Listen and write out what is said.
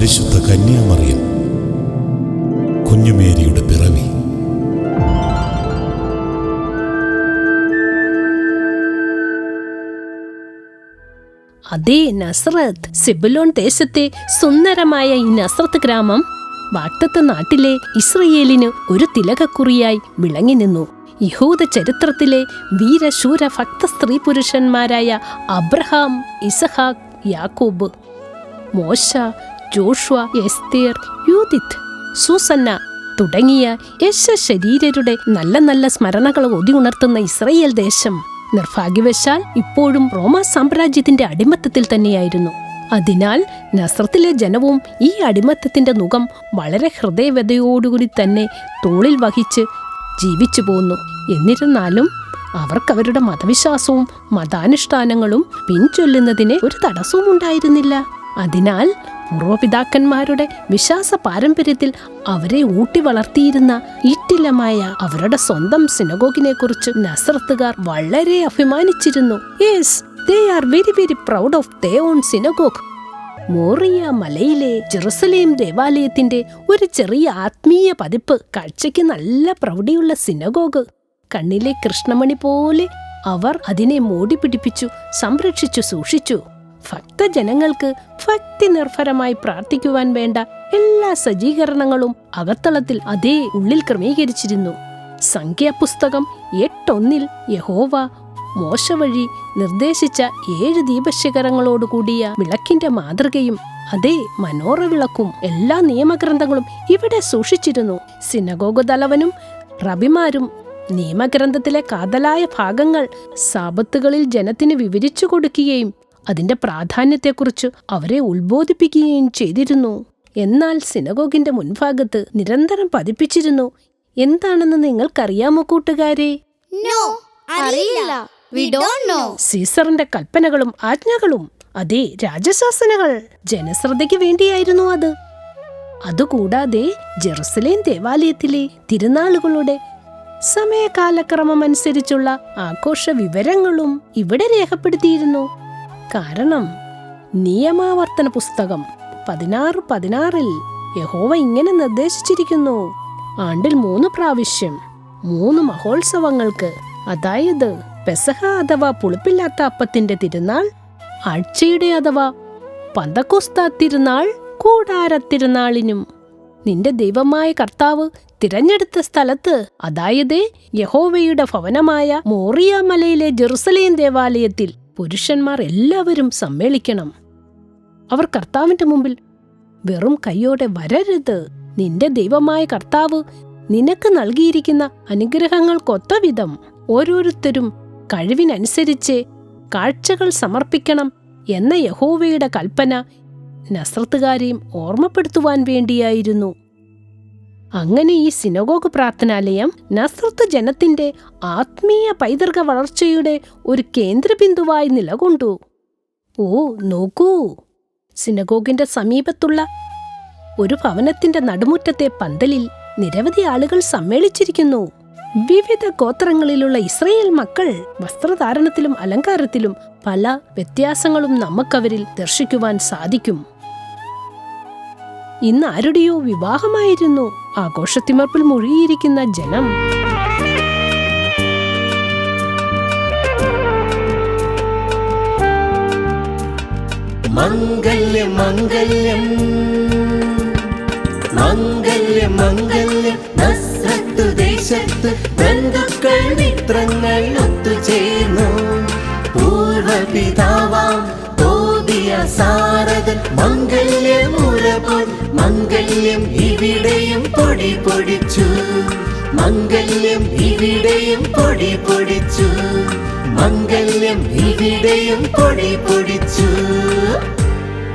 പരിശുദ്ധ കന്യാമറിയം. കുഞ്ഞുമേരിയുടെ പിറവി. അതേ നസ്രത്ത് സിബുലോൺ ദേശത്തെ സുന്ദരമായ ഈ നസ്രത്ത് ഗ്രാമം വാക്തത്വ നാട്ടിലെ ഇസ്രയേലിന് ഒരു തിലകക്കുറിയായി വിളങ്ങി നിന്നു. യഹൂദ ചരിത്രത്തിലെ വീരശൂര ഭക്ത സ്ത്രീ പുരുഷന്മാരായ അബ്രഹാം ഇസഹാഖ് യാക്കൂബ് മോശ ജോഷുവ എസ്തേർ യൂതിത്ത് സൂസന്ന തുടങ്ങിയ യശ ശരീരരുടെ നല്ല നല്ല സ്മരണകൾ ഒതിയുണർത്തുന്ന ഇസ്രയേൽ ദേശം നിർഭാഗ്യവശാൽ ഇപ്പോഴും റോമ സാമ്രാജ്യത്തിന്റെ അടിമത്തത്തിൽ തന്നെയായിരുന്നു. അതിനാൽ നസ്രത്തിലെ ജനവും ഈ അടിമത്തത്തിന്റെ മുഖം വളരെ ഹൃദയവ്യതയോടുകൂടി തന്നെ തോളിൽ വഹിച്ച് ജീവിച്ചു പോന്നു. എന്നിരുന്നാലും അവർക്കവരുടെ മതവിശ്വാസവും മതാനുഷ്ഠാനങ്ങളും പിൻചൊല്ലുന്നതിന് ഒരു തടസ്സവും ഉണ്ടായിരുന്നില്ല അതിനാൽ പൂർവപിതാക്കന്മാരുടെ വിശ്വാസ പാരമ്പര്യത്തിൽ അവരെ ഊട്ടി വളർത്തിയിരുന്ന ഈട്ടിലമായ അവരുടെ സ്വന്തം സിനഗോഗിനെ കുറിച്ച് നസ്രത്തുകാർ വളരെ അഭിമാനിച്ചിരുന്നു. Yes they are very very proud of they on synagogue Moriah മലയിലെ ജെറുസലേം ദേവാലയത്തിന്റെ ഒരു ചെറിയ ആത്മീയ പതിപ്പ് കാഴ്ചയ്ക്ക് നല്ല പ്രൗഢിയുള്ള സിനഗോഗ്. കണ്ണിലെ കൃഷ്ണമണി പോലെ അവർ അതിനെ മോടി പിടിപ്പിച്ചു സംരക്ഷിച്ചു സൂക്ഷിച്ചു. ഭക്തജനങ്ങൾക്ക് ഭക്തി നിർഭരമായി പ്രാർത്ഥിക്കുവാൻ വേണ്ട എല്ലാ സജ്ജീകരണങ്ങളും അകത്തളത്തിൽ അതേ ഉള്ളിൽ ക്രമീകരിച്ചിരുന്നു. സംഖ്യാപുസ്തകം എട്ടൊന്നിൽ യഹോവ മോശ വഴി നിർദ്ദേശിച്ച ഏഴ് ദീപശിഖരങ്ങളോടുകൂടിയ വിളക്കിന്റെ മാതൃകയും അതേ മനോറ വിളക്കും എല്ലാ നിയമഗ്രന്ഥങ്ങളും ഇവിടെ സൂക്ഷിച്ചിരുന്നു. സിനഗോഗ തലവനും റബിമാരും നിയമഗ്രന്ഥത്തിലെ കാതലായ ഭാഗങ്ങൾ സാപത്തുകളിൽ ജനത്തിന് വിവരിച്ചു കൊടുക്കുകയും അതിന്റെ പ്രാധാന്യത്തെക്കുറിച്ച് അവരെ ഉത്ബോധിപ്പിക്കുകയും ചെയ്തിരുന്നു. എന്നാൽ സിനഗോഗിന്റെ മുൻഭാഗത്ത് നിരന്തരം പതിപ്പിച്ചിരുന്നു. എന്താണെന്ന് നിങ്ങൾക്കറിയാമോ കൂട്ടുകാരെ? അറിയില്ല. സീസറിന്റെ കൽപ്പനകളും ആജ്ഞകളും അതെ രാജശാസനകൾ ജനശ്രദ്ധയ്ക്ക് വേണ്ടിയായിരുന്നു അത്. അതുകൂടാതെ ജെറുസലേം ദേവാലയത്തിലെ തിരുനാളുകളുടെ സമയകാലക്രമം അനുസരിച്ചുള്ള ആഘോഷ വിവരങ്ങളും ഇവിടെ രേഖപ്പെടുത്തിയിരുന്നു. കാരണം നിയമാവർത്തന പുസ്തകം പതിനാറ് പതിനാറിൽ യഹോവ ഇങ്ങനെ നിർദ്ദേശിച്ചിരിക്കുന്നു. ആണ്ടിൽ മൂന്ന് പ്രാവശ്യം മൂന്ന് മഹോത്സവങ്ങൾക്ക് അതായത് പെസഹ അഥവാ പുളിപ്പില്ലാത്ത അപ്പത്തിന്റെ തിരുനാൾ ആഴ്ചയുടെ അഥവാ പന്തക്കോസ്ത തിരുനാൾ കൂടാര തിരുനാളിനും നിന്റെ ദൈവമായ കർത്താവ് തിരഞ്ഞെടുത്ത സ്ഥലത്ത് അതായത് യഹോവയുടെ ഭവനമായ മോറിയ മലയിലെ ജെറുസലേം ദേവാലയത്തിൽ പുരുഷന്മാർ എല്ലാവരും സമ്മേളിക്കണം. അവർ കർത്താവിന്റെ മുമ്പിൽ വെറും കയ്യോടെ വരരുത്. നിന്റെ ദൈവമായ കർത്താവ് നിനക്ക് നൽകിയിരിക്കുന്ന അനുഗ്രഹങ്ങൾക്കൊത്ത വിധം ഓരോരുത്തരും കഴിവിനനുസരിച്ച് കാഴ്ചകൾ സമർപ്പിക്കണം എന്ന യഹോവയുടെ കൽപ്പന നസ്രത്തുകാരെയും ഓർമ്മപ്പെടുത്തുവാൻ വേണ്ടിയായിരുന്നു. അങ്ങനെ ഈ സിനഗോഗ് പ്രാർത്ഥനാലയം നസ്രത്ത് ജനത്തിന്റെ ആത്മീയ പൈതൃക വളർച്ചയുടെ ഒരു കേന്ദ്രബിന്ദുവായി നിലകൊണ്ടു. ഓ നോക്കൂ. സിനഗോഗിന്റെ സമീപത്തുള്ള ഒരു ഭവനത്തിന്റെ നടുമുറ്റത്തെ പന്തലിൽ നിരവധി ആളുകൾ സമ്മേളിച്ചിരിക്കുന്നു. വിവിധ ഗോത്രങ്ങളിലുള്ള ഇസ്രയേൽ മക്കൾ വസ്ത്രധാരണത്തിലും അലങ്കാരത്തിലും പല വ്യത്യാസങ്ങളും നമുക്കവരിൽ ദർശിക്കുവാൻ സാധിക്കും. ഇന്ന് ആരുടെയോ വിവാഹമായിരുന്നു. ആഘോഷത്തിമർപ്പിൽ മുഴുകിയിരിക്കുന്ന ജനം. മംഗല്യം മംഗല്യം. മംഗല്യമുറപോൽ മംഗല്യം ഇവിടെയും പൊടി പൊടിച്ചു മംഗല്യം ഇവിടെയും പൊടി പൊടിച്ചു മംഗല്യം ഇവിടെയും പൊടി പൊടിച്ചു